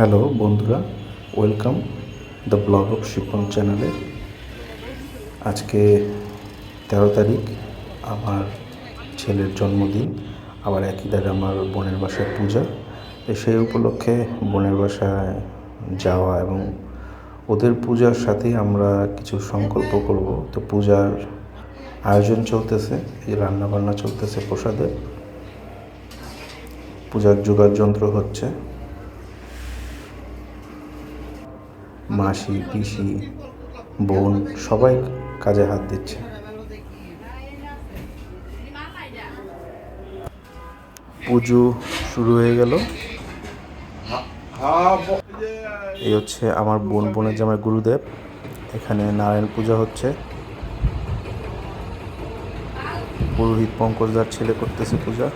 Hello বন্ধুরা, welcome the blog of Shipon চ্যানেলে। আজকে তেরো তারিখ, আমার ছেলের জন্মদিন, আবার একই দাগে আমার বোনের বাসায় পূজা। সেই উপলক্ষে বোনের বাসায় যাওয়া এবং ওদের পূজার সাথেই আমরা কিছু সংকল্প করব। তো পূজার আয়োজন চলতেছে, এই রান্না বান্না চলতেছে প্রসাদের পূজার যোগার যন্ত্র হচ্ছে। মাসি, পিসি, বোন সবাই কাজে হাত দিচ্ছে। পুজো শুরু হয়ে গেল। এই হচ্ছে আমার বোন, বোনের জামাই গুরুদেব। এখানে নারায়ণ পূজা হচ্ছে। পুরোহিত পঙ্কজদার ছেলে করতেছে পূজা।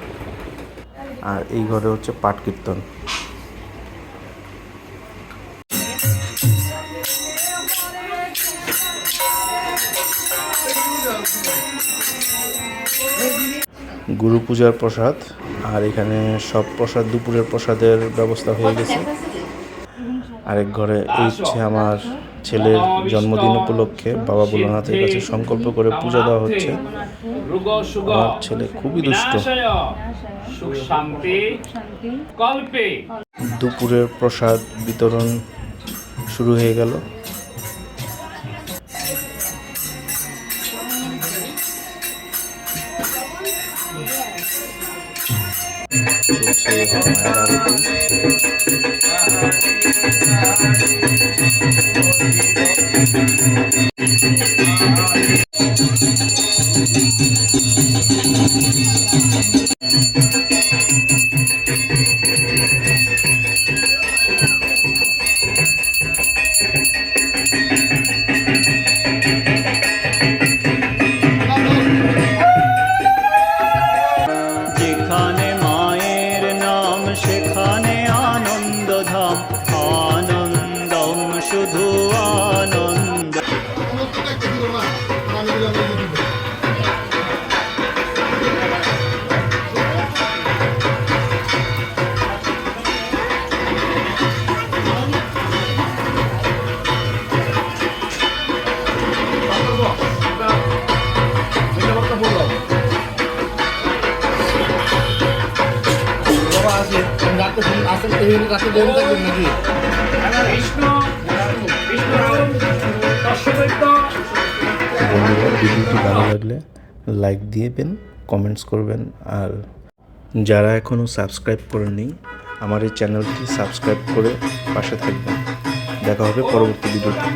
আর এই ঘরে হচ্ছে পাট কীর্তন। গুরু পূজার প্রসাদ, আর এখানে সব প্রসাদ, দুপুরের প্রসাদের ব্যবস্থা হয়ে গেছে। আরেক ঘরে এই হচ্ছে আমার ছেলের জন্মদিন উপলক্ষে বাবা ভোলানাথের কাছে সংকল্প করে পূজা দেওয়া হচ্ছে। আমার ছেলে খুবই দুষ্ট। দুপুরের প্রসাদ বিতরণ শুরু হয়ে গেল। చూస్తే সেখানে আনন্দধাম। আনন্দম শুধু আনন্দ। বিষ্ণু বিষ্ণু দর্শকৈত্য বন্ধুরা, ভিডিওটি ভালো লাগলে লাইক দিয়েবেন কমেন্টস করবেন, আর যারা এখনও সাবস্ক্রাইব করেনি আমার এই চ্যানেলটি সাবস্ক্রাইব করে পাশে থাকবেন। দেখা হবে পরবর্তী ভিডিওতে।